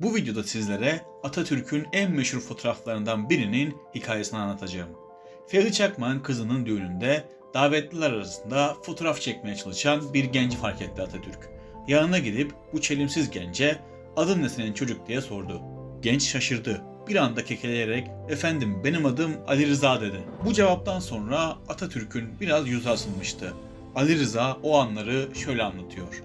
Bu videoda sizlere Atatürk'ün en meşhur fotoğraflarından birinin hikayesini anlatacağım. Ferdi Çakmak'ın kızının düğününde davetliler arasında fotoğraf çekmeye çalışan bir genci fark etti Atatürk. Yanına gidip bu çelimsiz gence adın ne senin çocuk diye sordu. Genç şaşırdı. Bir anda kekeleyerek efendim benim adım Ali Rıza dedi. Bu cevaptan sonra Atatürk'ün biraz yüzü asılmıştı. Ali Rıza o anları şöyle anlatıyor.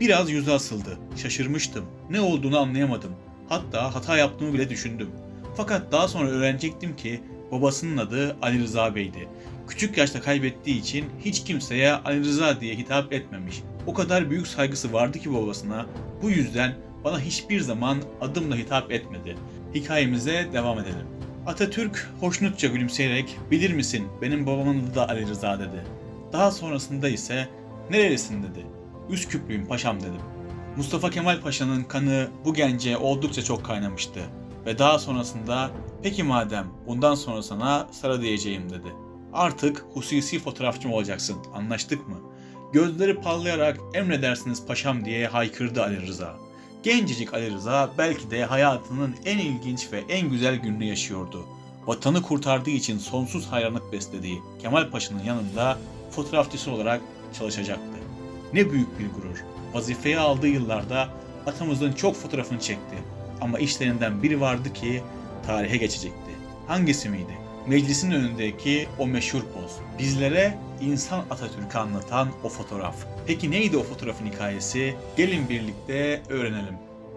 Biraz yüzü asıldı. Şaşırmıştım. Ne olduğunu anlayamadım. Hatta hata yaptığımı bile düşündüm. Fakat daha sonra öğrenecektim ki babasının adı Ali Rıza Bey'di. Küçük yaşta kaybettiği için hiç kimseye Ali Rıza diye hitap etmemiş. O kadar büyük saygısı vardı ki babasına. Bu yüzden bana hiçbir zaman adımla hitap etmedi. Hikayemize devam edelim. Atatürk hoşnutça gülümseyerek bilir misin benim babamın adı da Ali Rıza dedi. Daha sonrasında ise nerelisin dedi. Üsküplüyüm paşam dedim. Mustafa Kemal Paşa'nın kanı bu gence oldukça çok kaynamıştı. Ve daha sonrasında peki madem bundan sonra sana Sara diyeceğim dedi. Artık hususi fotoğrafçım olacaksın anlaştık mı? Gözleri parlayarak emredersiniz paşam diye haykırdı Ali Rıza. Gencecik Ali Rıza belki de hayatının en ilginç ve en güzel gününü yaşıyordu. Vatanı kurtardığı için sonsuz hayranlık beslediği Kemal Paşa'nın yanında fotoğrafçısı olarak çalışacaktı. Ne büyük bir gurur. Vazifeye aldığı yıllarda atamızın çok fotoğrafını çekti. Ama işlerinden biri vardı ki tarihe geçecekti. Hangisi miydi? Meclisin önündeki o meşhur poz. Bizlere insan Atatürk'ü anlatan o fotoğraf. Peki neydi o fotoğrafın hikayesi? Gelin birlikte öğrenelim.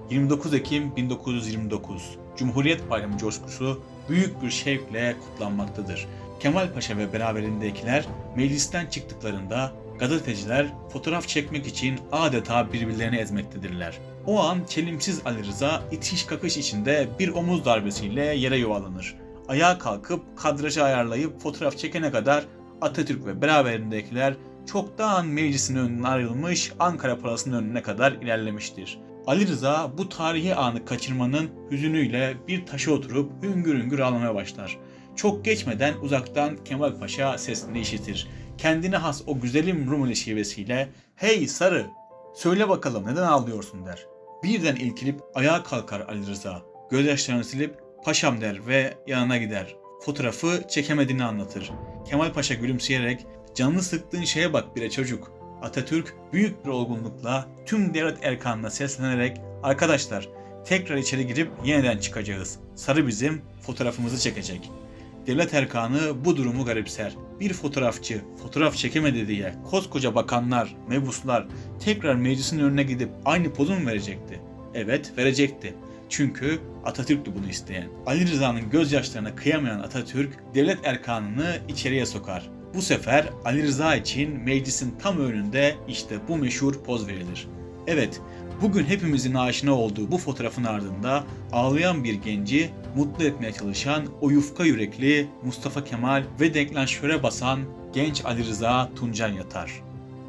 29 Ekim 1929 Cumhuriyet Bayramı coşkusu büyük bir şevkle kutlanmaktadır. Kemal Paşa ve beraberindekiler meclisten çıktıklarında gazeteciler fotoğraf çekmek için adeta birbirlerini ezmektedirler. O an çelimsiz Ali Rıza itiş kakış içinde bir omuz darbesiyle yere yuvalanır. Ayağa kalkıp kadrajı ayarlayıp fotoğraf çekene kadar Atatürk ve beraberindekiler çoktan meclisin önünden ayrılmış Ankara Palası'nın önüne kadar ilerlemiştir. Ali Rıza bu tarihi anı kaçırmanın hüzünüyle bir taşa oturup hüngür hüngür ağlamaya başlar. Çok geçmeden uzaktan Kemal Paşa sesini işitir. Kendine has o güzelim Rumeli şivesiyle ''Hey sarı, söyle bakalım neden ağlıyorsun?'' der. Birden ilkilip ayağa kalkar Ali Rıza. Gözyaşlarını silip ''Paşam'' der ve yanına gider. Fotoğrafı çekemediğini anlatır. Kemal Paşa gülümseyerek ''Canını sıktığın şeye bak bire çocuk.'' Atatürk büyük bir olgunlukla tüm devlet erkanına seslenerek ''Arkadaşlar tekrar içeri girip yeniden çıkacağız. Sarı bizim fotoğrafımızı çekecek.'' Devlet erkanı bu durumu garipser. Bir fotoğrafçı fotoğraf çekemedi diye koskoca bakanlar, mebuslar tekrar meclisin önüne gidip aynı pozu mu verecekti? Evet verecekti. Çünkü Atatürk'tü bunu isteyen. Ali Rıza'nın gözyaşlarına kıyamayan Atatürk devlet erkanını içeriye sokar. Bu sefer Ali Rıza için meclisin tam önünde işte bu meşhur poz verilir. Evet, bugün hepimizin aşina olduğu bu fotoğrafın ardında ağlayan bir genci mutlu etmeye çalışan o yufka yürekli Mustafa Kemal ve deklanşöre basan genç Ali Rıza Tuncan yatar.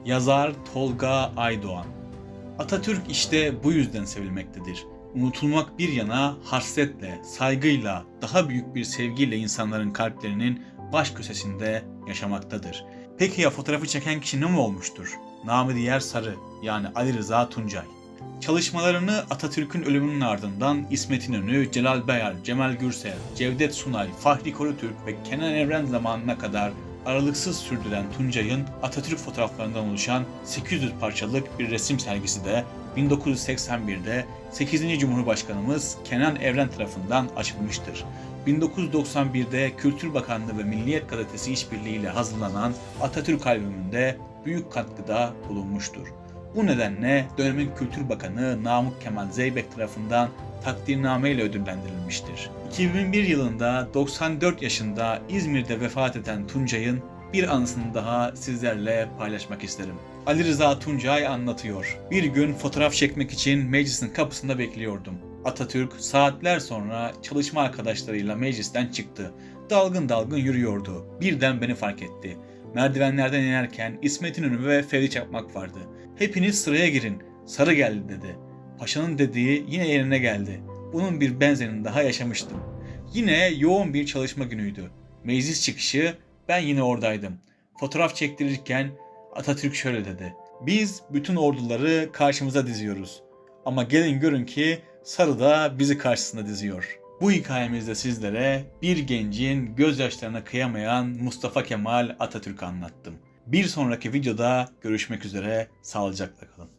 Yazar Tolga Aydoğan Atatürk işte bu yüzden sevilmektedir. Unutulmak bir yana hasretle, saygıyla, daha büyük bir sevgiyle insanların kalplerinin baş köşesinde yaşamaktadır. Peki ya fotoğrafı çeken kişi ne mi olmuştur? Namı diğer Sarı yani Ali Rıza Tuncay. Çalışmalarını Atatürk'ün ölümünün ardından İsmet İnönü, Celal Bayar, Cemal Gürsel, Cevdet Sunay, Fahri Korutürk ve Kenan Evren zamanına kadar aralıksız sürdüren Tuncay'ın Atatürk fotoğraflarından oluşan 800 parçalık bir resim sergisi de 1981'de 8. Cumhurbaşkanımız Kenan Evren tarafından açılmıştır. 1991'de Kültür Bakanlığı ve Milliyet Gazetesi işbirliğiyle hazırlanan Atatürk albümünde büyük katkıda bulunmuştur. Bu nedenle dönemin Kültür Bakanı Namık Kemal Zeybek tarafından takdirname ile ödüllendirilmiştir. 2001 yılında 94 yaşında İzmir'de vefat eden Tuncay'ın bir anısını daha sizlerle paylaşmak isterim. Ali Rıza Tuncay anlatıyor. Bir gün fotoğraf çekmek için meclisin kapısında bekliyordum. Atatürk saatler sonra çalışma arkadaşlarıyla meclisten çıktı. Dalgın dalgın yürüyordu. Birden beni fark etti. Merdivenlerden inerken İsmet İnönü ve Ferdi Çakmak vardı. Hepiniz sıraya girin. Sarı geldi dedi. Paşanın dediği yine yerine geldi. Bunun bir benzerini daha yaşamıştım. Yine yoğun bir çalışma günüydü. Meclis çıkışı ben yine oradaydım. Fotoğraf çektirirken Atatürk şöyle dedi. Biz bütün orduları karşımıza diziyoruz. Ama gelin görün ki Sarı da bizi karşısında diziyor. Bu hikayemizde sizlere bir gencin gözyaşlarına kıyamayan Mustafa Kemal Atatürk'ü anlattım. Bir sonraki videoda görüşmek üzere, sağlıcakla kalın.